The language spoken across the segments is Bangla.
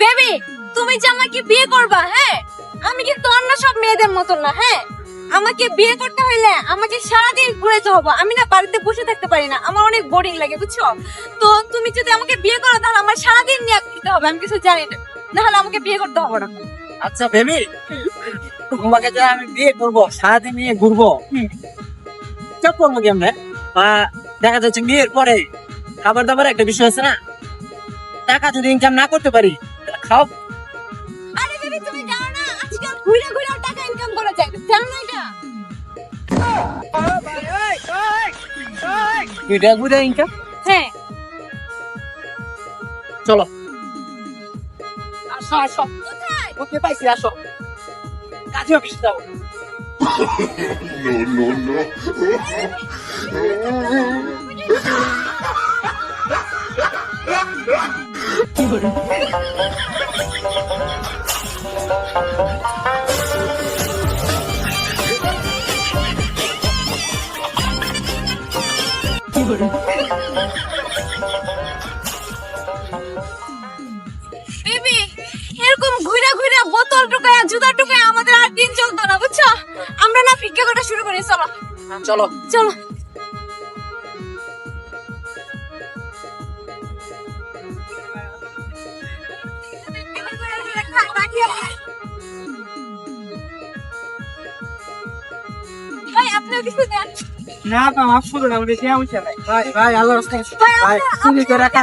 বেবি তুমি যে আমাকে বিয়ে করবা হ্যাঁ? আমি কিন্তু অন্য সব মেয়েদের মতো না হ্যাঁ? আমাকে বিয়ে করতে হইলে আমাকে সারাদিন ঘুরেতে হবে। আমি না বাড়িতে বসে থাকতে পারি না আমার অনেক বোরিং লাগে বুঝছ? তো তুমি যদি আমাকে বিয়ে করো তাহলে আমার সারাদিন নিয়ে দিতে হবে? আমি কিছু জানি না নাহলে আমাকে বিয়ে করতে হবে না। আচ্ছা বেবি তোমাকে যে আমি বিয়ে করব সারাদিন নিয়ে ঘুরবো চপ করব কেমনে? বা দেখা যাচ্ছে বিয়ের পরে খাবার দাবার একটা বিষয় আছে না? টাকা যদি ইনকাম না করতে পারি খাও। আরে বেবি তুমি জানো না আজকাল ঘুরে ঘুরে টাকা ইনকাম করা যায় জানো না এটা? এটা ঘুরে ইনকাম হ্যাঁ। চলো। আসো আসো। কোথায়? পাইছি আসো। কাজে অফিস যাব no, no, no. বেবি এরকম ঘুরে ঘুরে বোতল টুকায় জুতা টুকায় আমাদের আর দিন চলতো না বুঝছ? আমরা না ভিক্ষা করা শুরু করি চলো। চলো। চলো। না তো আমার শুরু না বেশি হচ্ছে ভাই ভাই ভাই আল্লাহ রাস্তায় ভাই তুমি করে রাখা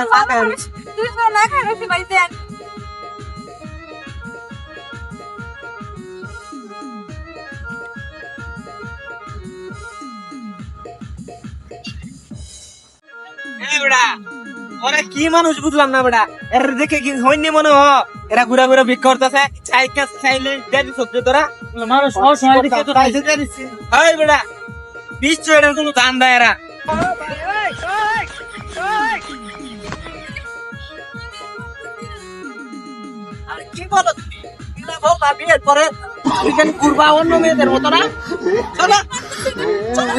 তুমি তো না খাই ভাই দেন। বেড়া। ওরা কি মানুষ বুঝলাম না বেড়া এর দেখে কি হয়নি মনে হ এরা ঘুরা ঘুরা বিক করতেছে চাই কাজ চাইলে দেরি সবজি তোরা মানুষ অসময় দিকে তো তাইছে জানিস এই বেড়া বিশ্ব এটার কোনো দান দেয় এরা কি বলো তুমি? বলবা বিয়ের পরে তুমি কেন ঘুরবা অন্য মেয়েদের মতো না? চলো। চলো।